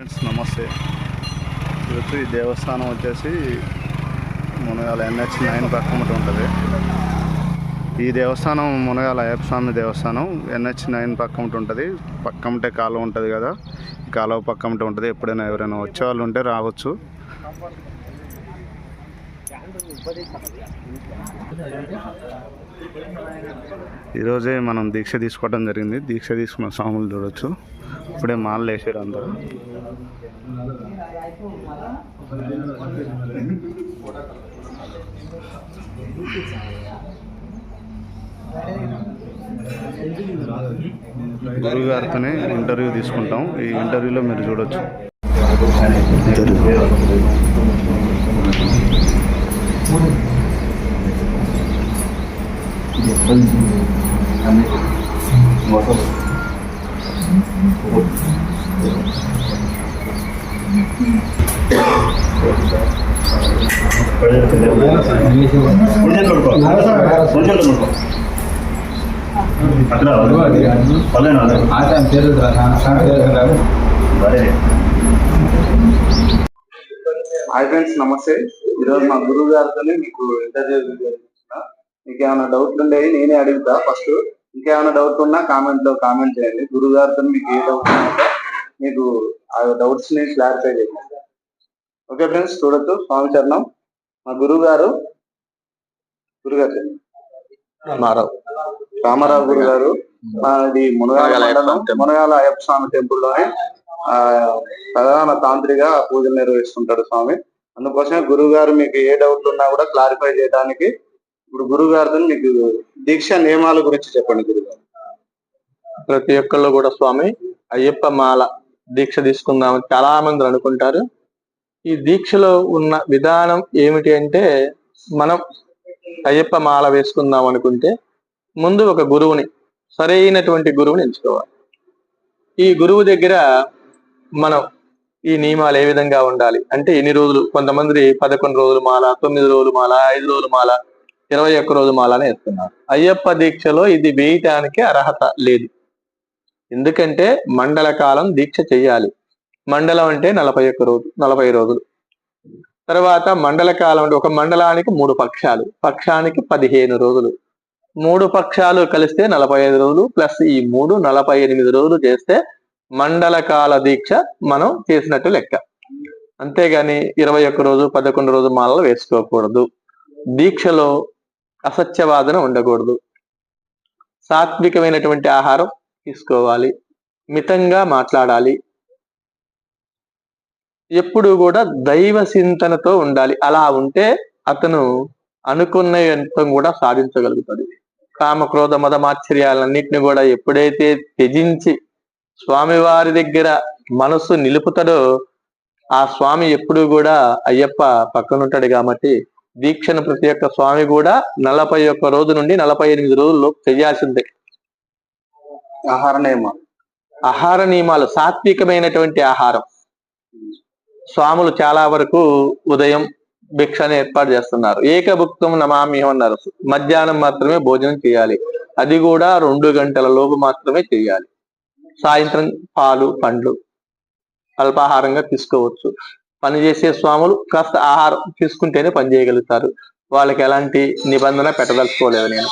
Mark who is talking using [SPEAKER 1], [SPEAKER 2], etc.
[SPEAKER 1] Friends నమస్తే. ఈరోజు ఈ దేవస్థానం వచ్చేసి మునగాల ఎన్హెచ్ నైన్ పక్కమట ఉంటుంది. ఈ దేవస్థానం మునగాల అయ్యప్ప స్వామి దేవస్థానం ఎన్హెచ్ నైన్ పక్కమట ఉంటుంది. పక్కమటే కాలువ ఉంటుంది కదా కాలువ పక్కమటే ఉంటుంది. ఎప్పుడైనా ఎవరైనా వచ్చేవాళ్ళు ఉంటే రావచ్చు. ఈరోజే మనం దీక్ష తీసుకోవడం జరిగింది. దీక్ష తీసుకున్న స్వాములు చూడొచ్చు. ఇప్పుడే మాలలు వేసారు అందరూ. గురువు గారితోనే ఇంటర్వ్యూ తీసుకుంటాం. ఈ ఇంటర్వ్యూలో మీరు చూడొచ్చు. హాయ్ ఫ్రెండ్స్ నమస్తే. ఈరోజు మా గురువు గారితోనే మీకు ఇంటర్వ్యూ చేస్తున్నా. మీకు ఏమైనా డౌట్లు ఉండేవి నేనే అడుగుతా. ఫస్ట్ ఇంకేమైనా డౌట్ ఉన్నా కామెంట్లో కామెంట్ చేయండి. గురువు గారితో మీకు ఏ డౌట్ ఉన్నా మీకు ఆ డౌట్స్ని క్లారిఫై చేయండి. ఓకే ఫ్రెండ్స్ చూడొచ్చు స్వామి చరణం. మా గురువు గారు గురుగారు.
[SPEAKER 2] రామారావు.
[SPEAKER 1] రామారావు గురు గారు మాది మునగాల మునగాల అయ్యప్ప స్వామి టెంపుల్. లోనే ఆ ప్రధాన తాంత్రిగా పూజలు నిర్వహిస్తుంటాడు స్వామి. అందుకోసమే గురువు గారు మీకు ఏ డౌట్లు ఉన్నా కూడా క్లారిఫై చేయడానికి ఇప్పుడు గురువు గారితో మీకు దీక్ష నియమాల గురించి చెప్పండి గురువు గారు
[SPEAKER 2] ప్రతి ఒక్కళ్ళు కూడా స్వామి అయ్యప్ప మాల దీక్ష తీసుకుందామని చాలా మంది అనుకుంటారు. ఈ దీక్షలో ఉన్న విధానం ఏమిటి అంటే మనం అయ్యప్ప మాల వేసుకుందాం అనుకుంటే ముందు ఒక గురువుని సరైనటువంటి గురువుని ఎంచుకోవాలి. ఈ గురువు దగ్గర మనం ఈ నియమాలు ఏ విధంగా ఉండాలి? అంటే ఎన్ని రోజులు? కొంతమంది పదకొండు రోజులు మాల తొమ్మిది రోజులు మాల ఐదు రోజులు మాల ఇరవై ఒక్క రోజు మాల అని వేస్తున్నారు అయ్యప్ప దీక్షలో ఇది వేయటానికి అర్హత లేదు. ఎందుకంటే మండల కాలం దీక్ష చెయ్యాలి మండలం అంటే నలభై ఒక్క రోజు నలభై రోజులు. తర్వాత మండల కాలం అంటే ఒక మండలానికి మూడు పక్షాలు. పక్షానికి పదిహేను రోజులు. మూడు పక్షాలు కలిస్తే నలభై ఐదు రోజులు ప్లస్ ఈ మూడు నలభై ఎనిమిది రోజులు చేస్తే మండల కాల దీక్ష మనం చేసినట్టు లెక్క. అంతేగాని ఇరవై ఒక్క రోజు పదకొండు రోజు మాలలు వేసుకోకూడదు. దీక్షలో అసత్యవాదన ఉండకూడదు. సాత్వికమైనటువంటి ఆహారం తీసుకోవాలి. మితంగా మాట్లాడాలి. ఎప్పుడు కూడా దైవ చింతనతో ఉండాలి. అలా ఉంటే అతను అనుకున్న ఎంతం కూడా సాధించగలుగుతాడు. కామ క్రోధ మద మాత్సర్యాలన్నింటినీ కూడా ఎప్పుడైతే త్యజించి స్వామివారి దగ్గర మనసు నిలుపుతాడో ఆ స్వామి ఎప్పుడు కూడా అయ్యప్ప పక్కనుంటాడు కాబట్టి దీక్షను ప్రతి ఒక్క స్వామి కూడా నలభై ఒక్క రోజు నుండి నలభై ఎనిమిది రోజుల్లో చేయాల్సిందే.
[SPEAKER 1] ఆహార నియమాలు.
[SPEAKER 2] ఆహార నియమాలు సాత్వికమైనటువంటి ఆహారం. స్వాములు చాలా వరకు ఉదయం భిక్షను ఏర్పాటు చేస్తున్నారు. ఏకభుక్తం నమామి అన్నారు. మధ్యాహ్నం మాత్రమే భోజనం చేయాలి. అది కూడా రెండు గంటల లోపు మాత్రమే చేయాలి. సాయంత్రం పాలు పండ్లు అల్పాహారంగా తీసుకోవచ్చు. పనిచేసే స్వాములు కాస్త ఆహారం తీసుకుంటేనే పని చేయగలుగుతారు. వాళ్ళకి ఎలాంటి నిబంధన పెట్టదలుచుకోలేదు నేను.